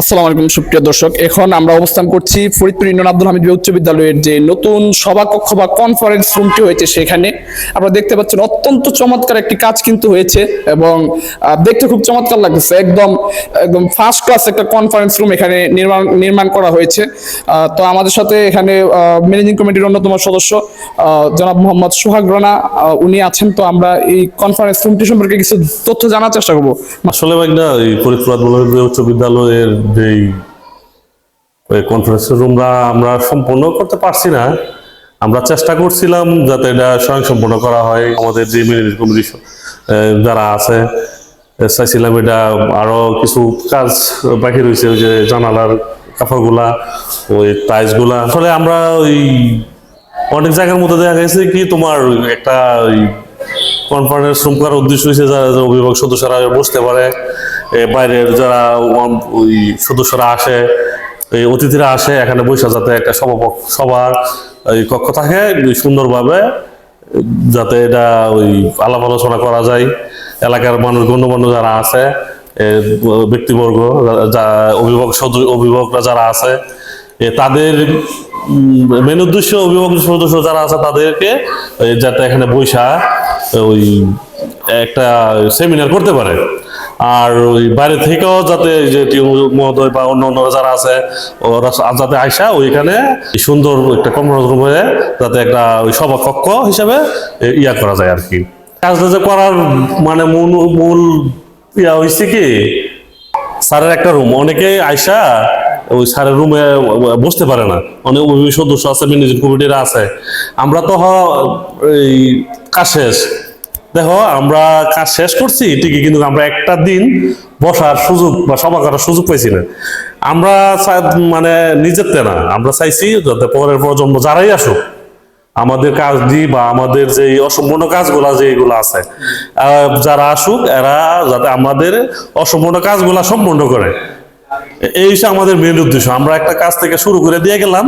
আসসালামু আলাইকুম, সুপ্রিয় দর্শক। এখন আমরা অবস্থান করছি ফরিদপুর ইন্ডিয়ান আব্দুল হামিদ উচ্চ বিদ্যালয়ের যে নতুন সভাকক্ষ বা কনফারেন্স রুমটি হয়েছে সেখানে। আপনারা দেখতে পাচ্ছেন অত্যন্ত চমৎকার একটি কাজ কিন্তু হয়েছে এবং দেখতে খুব চমৎকার লাগতেছে। একদম একদম ফার্স্ট ক্লাস একটা কনফারেন্স রুম এখানে নির্মাণ নির্মাণ করা হয়েছে। তো আমাদের সাথে এখানে ম্যানেজিং কমিটির অন্যতম সদস্য জনাব মোহাম্মদ সোহাগ রানা উনি আছেন। তো আমরা এই কনফারেন্স রুমটি সম্পর্কে কিছু তথ্য জানার চেষ্টা করব। আসলে ভাই না, এই ফরিদপুর উচ্চ বিদ্যালয়ের যেই কনফারেন্স রুমরা আমরা সম্পূর্ণ করতে পারছি না, আমরা চেষ্টা করছিলাম যাতে এটা স্বয়ং সম্পূর্ণ করা হয়। আমাদের যে ম্যানেজমেন্ট কমিটি যারা আছে চাইছিলাম এটা আরও কিছু কাজ বাকি রয়েছে, ওই যে জানালার কাপড়গুলা, ওই টাইলসগুলা আসলে আমরা ওই অনেক জায়গার মধ্যে দেখা গেছে কি, তোমার একটা কনফারেন্স রুম করার উদ্দেশ্য হয়েছে যারা অভিভাবক সদস্যরা বসতে পারে। বাইরের যারা ওই সদস্যরা আসে এই অতিথিরা আসে, এখানে বসে যাতে একটা সভা সবার এই কক্ষ থাকে, সুন্দরভাবে যাতে এটা ওই আলাপ আলোচনা করা যায়। এলাকার মানুষ, গণ্যমান্য যারা আছে ব্যক্তিবর্গ, যা- অভিভাবক অভিভাবকরা যারা আছে তাদের মেন উদ্দেশ্য অভিভাবক সদস্য যারা আছে তাদেরকে যাতে এখানে বৈশা ওই একটা সেমিনার করতে পারে। আর ওই বাইরে থেকেও যাতে যে মহোদয় বা অন্য অন্য যারা আছে, ওরা যাতে আইসা ওইখানে সুন্দর একটা কনফারেন্স রুমে যাতে একটা ওই সভা কক্ষ হিসাবে ইয়া করা যায় আর কি কাজটা যে করার মানে মূল মূল ইয়া হয়েছে কি, স্যারের একটা রুম। অনেকে আইসা ওই স্যারের রুমে বসতে পারে না। অনেক সদস্য আছে, ম্যানেজিং কমিটিরা আছে। আমরা তো এই কাজ শেষ দেখো, আমরা কাজ শেষ করছি, ঠিকই, কিন্তু আমরা একটা দিন বসার সুযোগ বা সভা করার সুযোগ পাইছি না। আমরা মানে নিজেরতে না, আমরা চাইছি যাতে পরের প্রজন্ম যারাই আসুক, আমাদের কাজটি বা আমাদের যে অসম্পূর্ণ কাজগুলা যেগুলো আছে যারা আসুক, এরা যাতে আমাদের অসম্পূর্ণ কাজগুলা সম্পূর্ণ করে। এই হচ্ছে আমাদের মেন উদ্দেশ্য। আমরা একটা কাজ থেকে শুরু করে দিয়ে গেলাম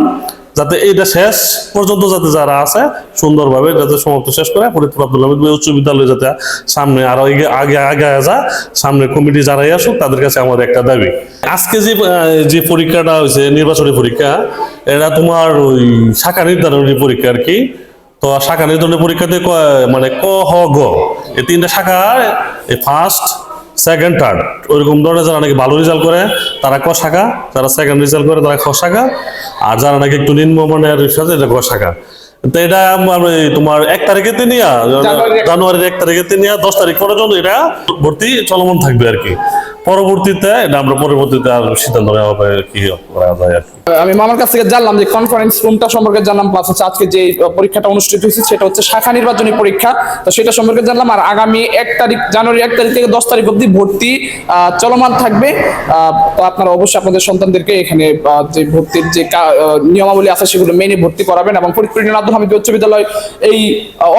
যাতে এইটা শেষ পর্যন্ত যাতে যারা আছে সুন্দরভাবে যাতে সমাপ্ত শেষ করে ফরিদপুর আব্দুল হামিদ উচ্চ বিদ্যালয় যাতে সামনে আরও আগে আগে যা সামনে কমিটি যারাই আসুক, তাদের কাছে আমার একটা দাবি। আজকে যে যে পরীক্ষাটা হয়েছে, নির্বাচনী পরীক্ষা, এটা তোমার ওই শাখা নির্ধারণী পরীক্ষা আর কি। তো শাখা নির্ধারণী পরীক্ষাতে মানে ক, হ, গ। এই তিনটা শাখা ফার্স্ট সেকেন্ড থার্ড ওইরকম ধরনের যারা নাকি ভালো রেজাল্ট করে তারা ক শাখা? যারা সেকেন্ড রেজাল্ট করে তারা খ শাখা। আর যারা নাকি একটু নিম্নমানের সাথে এটা ক শাখা। তো এটা আমি তোমার এক তারিখে নিয়ে জানুয়ারির এক- তারিখে। তিনিয়া দশ তারিখ পর্যন্ত এটা ভর্তি চলমান থাকবে আর কি। পরবর্তীতে, এটা আমরা পরবর্তীতে আর সিদ্ধান্ত নেওয়া হবে কি করা যায় আর আমি মামার কাছ থেকে জানলাম যে কনফারেন্স রুমটা সম্পর্কে জানলাম প্লাস হচ্ছে আজকে যে পরীক্ষাটা অনুষ্ঠিত হয়েছে সেটা হচ্ছে শাখা নির্বাচনী পরীক্ষা। তো সেটা সম্পর্কে জানলাম আর আগামী এক তারিখ, জানুয়ারি এক তারিখ থেকে দশ তারিখ অবধি ভর্তি চলমান থাকবে। তো আপনারা অবশ্যই আপনাদের সন্তানদেরকে এখানে যে ভর্তির যে নিয়মাবলী আছে সেগুলো মেনে ভর্তি করাবেন এবং ফরিদপুর ইউনিয়ন আব্দুল হামিদ উচ্চ বিদ্যালয় এই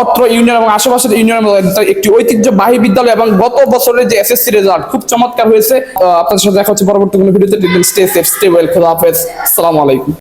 অত্র ইউনিয়ন এবং আশেপাশের ইউনিয়নের একটি ঐতিহ্যবাহী বিদ্যালয় এবং গত বছরের যে এসএসসি রেজাল্ট খুব চমৎকার হয়েছে। আপনাদের সাথে দেখা হচ্ছে পরবর্তী কোনো ভিডিওতে। স্টে সেফ স্টে ওয়েল খোদা হাফেজ। আলাইকুম।